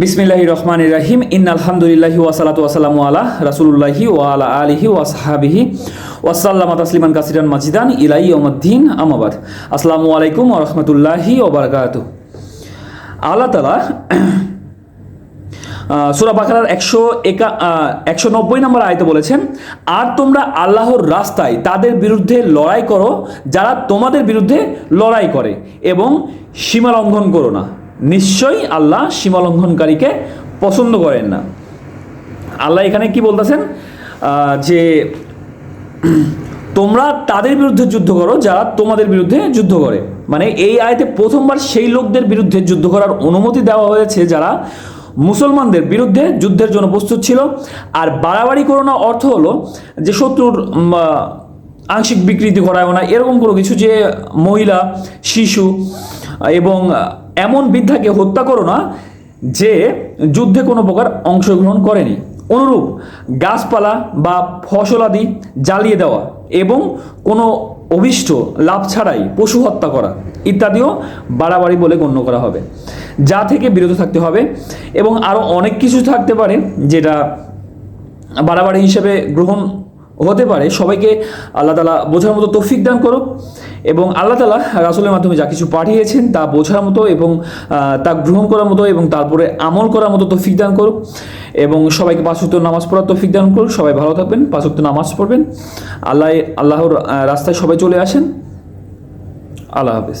বিসমিল্লাহি রহমান রাহিম। ইন আলহামদুলিল্লাহি ওয়াসালাতু ওয়াসালামু আলা রাসুলুল্লাহি ওয়া আলা আলিহি ওয়াসাহাবিহি ওয়াসাল্লামা তাসলিমান কাসিরান মাজিদান ইলাই ওমদ্দিন আমাবাদ আসসালামু আলাইকুম ওয়া রাহমাতুল্লাহি ওয়া বারাকাতুহু। আল্লাহ তাআলা সুরা বাকারার একশো একা একশো নব্বই নম্বর আয়তে বলেছেন, আর তোমরা আল্লাহর রাস্তায় তাদের বিরুদ্ধে লড়াই করো, যারা তোমাদের বিরুদ্ধে লড়াই করে এবং সীমা লঙ্ঘন করো না। নিশ্চয়ই আল্লাহ সীমা লঙ্ঘনকারীকে পছন্দ করেন না। আল্লাহ এখানে কি বলতেছেন? যে তোমরা তাদের বিরুদ্ধে যুদ্ধ করো, যারা তোমাদের বিরুদ্ধে যুদ্ধ করে। মানে এই আয়তে প্রথমবার সেই লোকদের বিরুদ্ধে যুদ্ধ করার অনুমতি দেওয়া হয়েছে, যারা মুসলমানদের বিরুদ্ধে যুদ্ধের জন্য প্রস্তুত ছিল। আর বাড়াবাড়ি করোনা অর্থ হলো যে শত্রুর আংশিক বিকৃতি ঘটায় না। এরকম কোনো কিছু যে মহিলা, শিশু এবং এমন বৃদ্ধাকে হত্যা করো না যে যুদ্ধে কোনো প্রকার অংশগ্রহণ করেনি। অনুরূপ গাছপালা বা ফসলাদি জ্বালিয়ে দেওয়া এবং কোনো অভিষ্ট লাভ ছাড়াই পশু হত্যা করা ইত্যাদিও বাড়াবাড়ি বলে গণ্য করা হবে। যা থেকে বিরত থাকতে হবে এবং আরও অনেক কিছু থাকতে পারে যেটা বাড়াবাড়ি হিসেবে গ্রহণ হতে পারে, সবাইকে আল্লাহ তালা বোঝার মতো তৌফিক দান করুক এবং আল্লাহ তালা রাসুলের মাধ্যমে যা কিছু পাঠিয়েছেন তা বোঝার মতো এবং তা গ্রহণ করার মতো এবং তারপরে আমল করার মতো তৌফিক দান করুক এবং সবাইকে পাঁচক্ত নামাজ পড়ার তৌফিক দান করুক। সবাই ভালো থাকবেন পাঁচক্ত নামাজ পড়বেন। আল্লাহ, আল্লাহর রাস্তায় সবাই চলে আসেন। আল্লাহ হাফিজ।